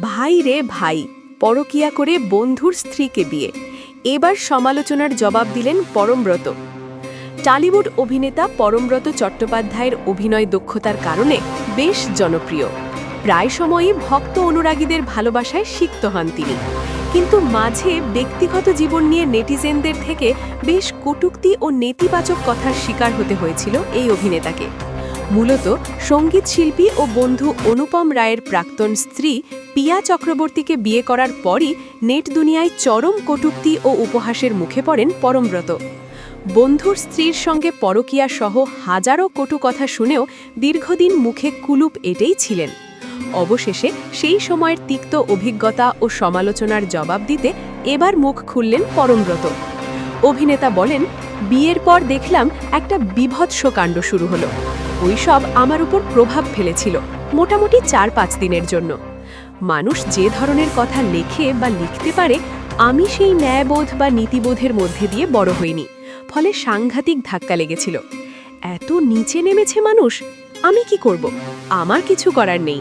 ভাই রে ভাই, পরকিয়া করে বন্ধুর স্ত্রীকে বিয়ে। এবার সমালোচনার জবাব দিলেন পরমব্রত। টালিউড অভিনেতা পরমব্রত চট্টোপাধ্যায়ের অভিনয় দক্ষতার কারণে বেশ জনপ্রিয়। প্রায় সময়ই ভক্ত অনুরাগীদের ভালোবাসায় সিক্ত হন তিনি। কিন্তু মাঝে ব্যক্তিগত জীবন নিয়ে নেটিজেনদের থেকে বেশ কটূক্তি ও নেতিবাচক কথার শিকার হতে হয়েছিল এই অভিনেতাকে। মূলত সংগীত শিল্পী ও বন্ধু অনুপম রায়ের প্রাক্তন স্ত্রী পিয়া চক্রবর্তীকে বিয়ে করার পরই নেট দুনিয়ায় চরম কটূক্তি ও উপহাসের মুখে পড়েন পরমব্রত। বন্ধুর স্ত্রীর সঙ্গে পরকীয়া সহ হাজারো কটু কথা শুনেও দীর্ঘদিন মুখে কুলুপ এটেই ছিলেন। অবশেষে সেই সময়ের তিক্ত অভিজ্ঞতা ও সমালোচনার জবাব দিতে এবার মুখ খুললেন পরমব্রত। অভিনেতা বলেন, বিয়ের পর দেখলাম একটা বিভৎস কাণ্ড শুরু হলো। ওইসব আমার উপর প্রভাব ফেলেছিল, মোটামুটি চার পাঁচ দিনের জন্য। মানুষ যে ধরনের কথা লেখে বা লিখতে পারে, আমি সেই ন্যায়বোধ বা নীতিবোধের মধ্যে দিয়ে বড় হইনি, ফলে সাংঘাতিক ধাক্কা লেগেছিল। এত নিচে নেমেছে মানুষ, আমি কি করব? আমার কিছু করার নেই।